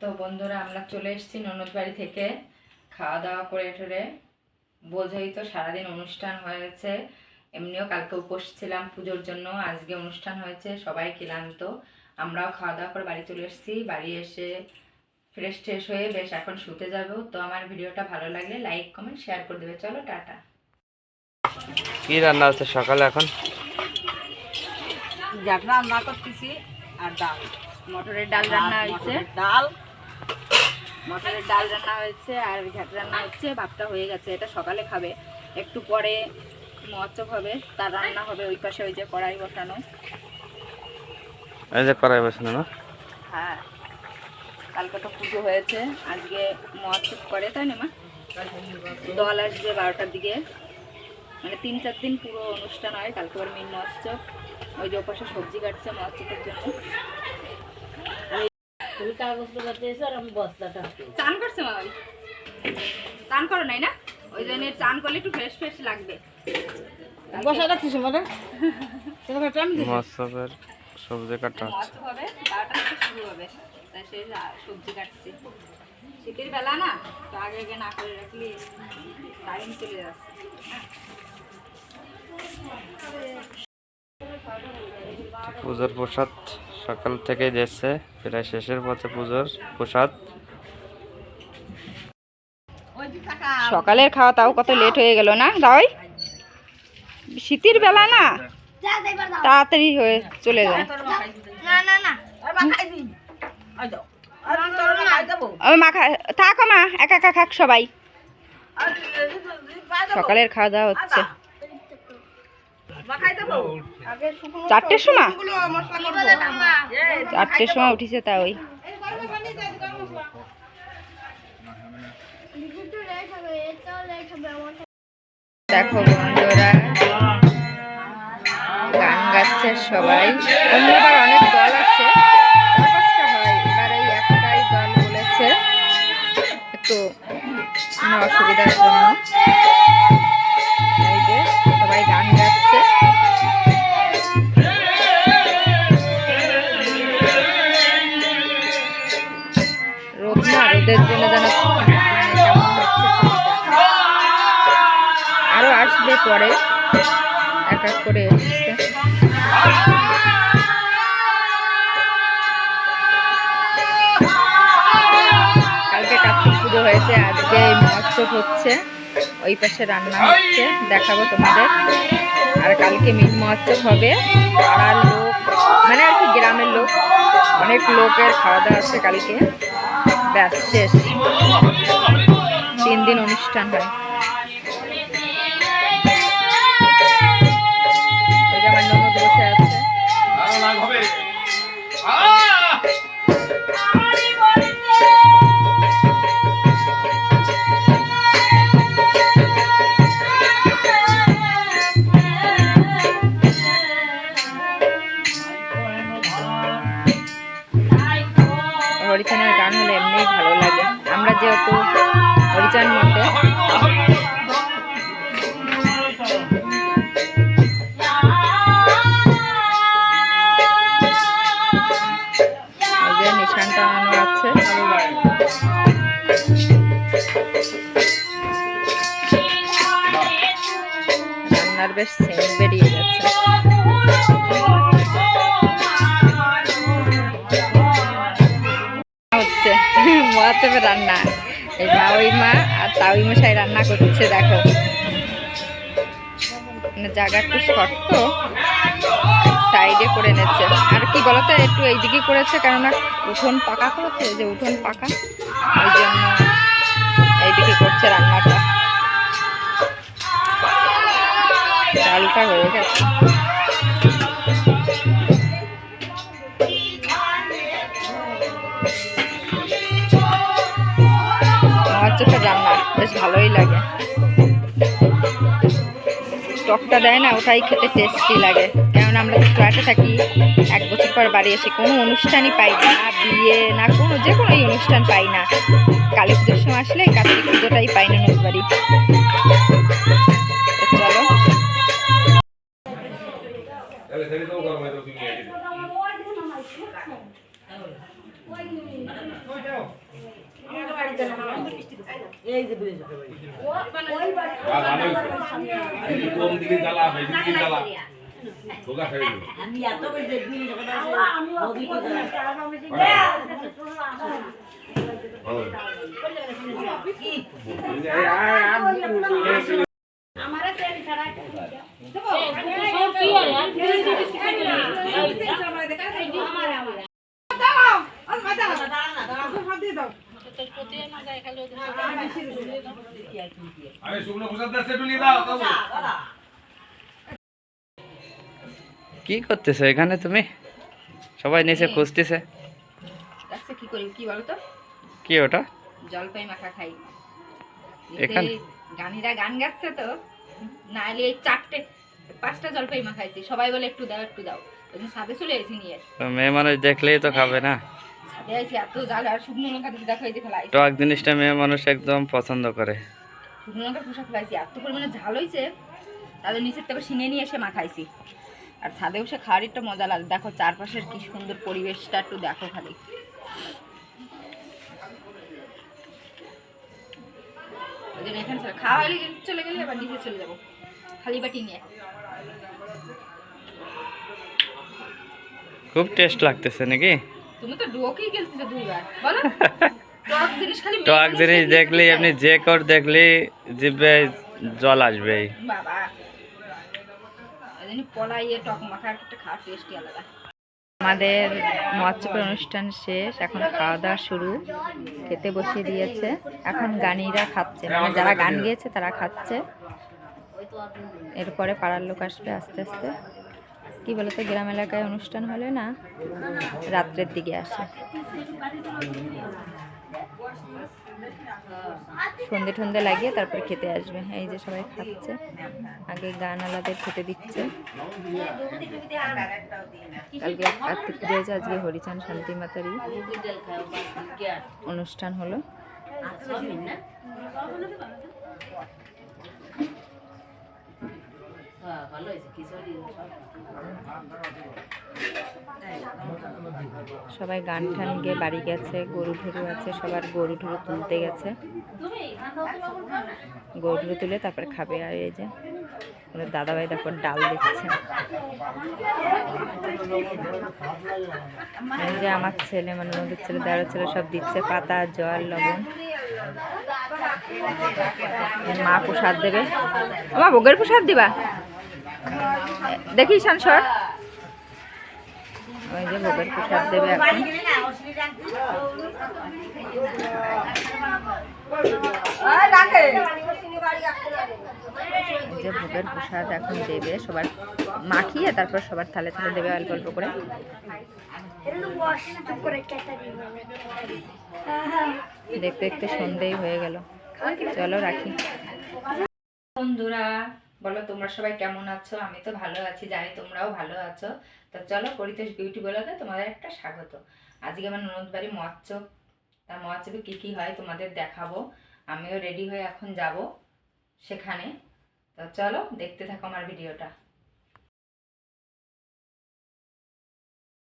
তো বন্ধুরা আমরা চলে এসেছি ননদ বাড়ি থেকে। খাওয়া দাওয়া করে ঠরে বোঝই তো সারাদিন অনুষ্ঠান হয়েছে। এমনিও কালকে উপোস ছিলাম পুজোর জন্য আজকে অনুষ্ঠান হয়েছে সবাই ক্লান্ত। আমরাও খাওয়া দাওয়া করে বাড়ি চলে এসেছি। বাড়ি এসে ফ্রেশ ট্রেশ হয়ে বেশ এখন শুতে যাব। তো আমার ভিডিওটা ভালো লাগলে লাইক কমেন্ট শেয়ার করে দেবে। চলো টাটা। কি রান্না হচ্ছে সকালে এখন? রান্না করতেছি আর ডাল। মটরের ডাল রান্না হয়েছে। ডাল। মটরের ডাল রান্না হয়েছে আর ঘ্যাট রান্না হচ্ছে ভাতটা হয়ে গেছে। এটা সকালে খাবে। একটু পরে মহোৎসব হবে তার রান্না হবে ওই পাশে ওই যে কড়াই বসানো। এই যে করাই বসানো না? হ্যাঁ। কালকে তো পুজো হয়েছে আজকে মহোৎসব করে তাই না মা? দল আসবে বারোটার দিকে। মানে তিন চার দিন পুরো অনুষ্ঠান হয় কালকে আবার মেন মহোৎসব। ওই যে ওপাশে সবজি কাটছে মহোৎসবের জন্য। তুমি কাগজ করতে এসে আর আমি বস্তাটা চান করছে মা ওই? চান করো নাই না? ওই জন্য চান করলে একটু ফ্রেশ ফ্রেশ লাগবে। বসা রাখছিস মানে? তোমাকে টাইম দিই মৎস্যের সবজি কাটা হচ্ছে। হবে বারোটা থেকে শুরু হবে। তাই সেই সবজি কাটছি। শীতের বেলা না তো আগে আগে না করে রাখলে টাইম চলে যাচ্ছে। পুজোর প্রসাদ। সকাল থেকেই দিচ্ছে প্রায় শেষের পথে পুজোর প্রসাদ। সকালের খাওয়া তাও কত লেট হয়ে গেল না দাওই? শীতের বেলা না? তাড়াতাড়ি হয়ে চলে যায়। ও মা থাকো মা একা একা খাক সবাই। সকালের খাওয়া দাওয়া হচ্ছে। চারটের সময়? চারটের সময় উঠিছে তা ওই। দেখো বন্ধুরা গান গাচ্ছে সবাই। অন্যবার অনেক দল আছে চার পাঁচটা হয়। এবার এই একটাই দল বলেছে একটু মানে পরে এক এক করে এসছে। কালকে কার্তিক পুজো হয়েছে, আজকে মহোৎসব হচ্ছে। ওই পাশে রান্না হচ্ছে, দেখাবো তোমাদের। আর কালকে মিট মহোৎসব হবে। পাড়ার লোক মানে আর কি গ্রামের লোক, অনেক লোকের খাওয়া দাওয়া আছে কালকে। ব্যাস, শেষ। তিন দিন অনুষ্ঠান হয়। যেহেতু হরিচান টানানো আছে। রান্নার বেশ সেন্ট বেরিয়ে গেছে। মাওই মা আর তাওই মশাই রান্না করছে, দেখো। মানে জায়গা একটু শক্ত সাইডে করে নিচ্ছে। আর কি বলতো, একটু এইদিকে করেছে, কেননা উঠোন পাকা করেছে, যে উঠোন পাকা, ওই জন্য এইদিকে করছে রান্নাটা। ডালটা হয়ে গেছে। ভালোই লাগে। টকটা দেয় না, ওটাই খেতে টেস্টি লাগে। কেননা আমরা তো ফ্ল্যাটে থাকি, এক বছর পর বাড়ি এসে কোনো অনুষ্ঠানই পাই না বিয়ে, না কোনো, যে কোনো এই অনুষ্ঠান পাই না। কালী পুজোর সময় আসলে কার্তিক পুজোটাই পাই না নদী বাড়ি। চলো। এই যে ব্রিজ কোন দিকে জ্বালা এদিকে জ্বালা। আমি এত বেশি আরে শুকনো প্রসাদ দাস একটু নিয়ে দাও কি করতেছো? এখানে তুমি? সবাই নিচে খুঁজতেছে। আচ্ছা কি করি? কি বলো তো? কি ওটা? জলপাই মাখা খাই। এখানে? গানিরা গান গাচ্ছে তো। না এই চারটে পাঁচটা জলপাই মাখাইছি সবাই বলে একটু দাও একটু দাও। সাথে চলে এসেছি নিয়ে। মেয়ে মানুষ দেখলেই তো খাবে না। টক জিনিসটা মেয়ে মানুষ একদম পছন্দ করে। শুকনো লঙ্কার খোসা ফেলাইছি এত পরিমাণে ঝাল হয়েছে তাদের নিচের থেকে সিনে নিয়ে এসে মাখাইছি। আর ছাদে বসে খাওয়ার একটা মজা লাগে দেখো চারপাশের কি সুন্দর পরিবেশটা একটু দেখো খালি। এখানে চলে খাওয়া হলে চলে গেলে আবার নিচে চলে যাব খালি বাটি নিয়ে। খুব টেস্ট লাগতেছে নাকি? তুমি তো ডোকেই গেলছিলে দুইবার বলো। টক জিনিস খালি মেয়ে টক জিনিস খেতে আপনি যে কর দেখলেই জিভে জল আসবেই। বাবা। পলাইয়ে টক মাখার একটা খাওয়ার টেস্টই আলাদা। আমাদের মৎস্যকর অনুষ্ঠান শেষ এখন খাওয়া দাওয়া শুরু। খেতে বসিয়ে দিয়েছে। এখন গানিরা খাচ্ছে মানে যারা গান গিয়েছে তারা খাচ্ছে। এরপরে পাড়ার লোক আসবে আস্তে আস্তে। কি বলতো, গ্রাম এলাকায় অনুষ্ঠান হলে না রাত্রের দিকে আসে। সন্ধে টন্ধে লাগিয়ে তারপর খেতে আসবে। এই যে সবাই খাচ্ছে, আগে গান আলাদের খেতে দিচ্ছে। কালকে আজকে হরিচান শান্তি মাতারই অনুষ্ঠান হলো। সবাই গান টান গিয়ে বাড়ি গেছে, গরু ঠরু আছে, সবার গরু ঠরু তুলতে গেছে। গরু ঠরু তুলে তারপর খাবে আর এই যে ওদের দাদাভাই তারপর ডাল দিচ্ছে। এই যে আমার ছেলে মানে ওদের ছেলে, দেড় ছেলে সব দিচ্ছে, পাতা, জল, লবণ। মা প্রসাদ দেবে। আমার ভোগের প্রসাদ দিবা? দেখি সানসর ওই যে ভোগের প্রসাদ দেবে এখন। এই যে ভোগের প্রসাদ এখন দেবে সবার মাখিয়ে তারপর সবার থালে থালে দেবে অল্প অল্প করে। দেখতে দেখতে সন্ধেই হয়ে গেল। চলো রাখি। বন্ধুরা বলো, তোমরা সবাই কেমন আছো? আমি তো ভালো আছি, জানি তোমরাও ভালো আছো। তো চলো পরিতেশ বিউটি বলাতে তোমাদের একটা স্বাগত। আজকে আমার ননদ বাড়ি মৎস্য। তা মৎস্যে কী কী হয় তোমাদের দেখাবো। আমিও রেডি হয়ে এখন যাব সেখানে। তো চলো, দেখতে থাকো আমার ভিডিওটা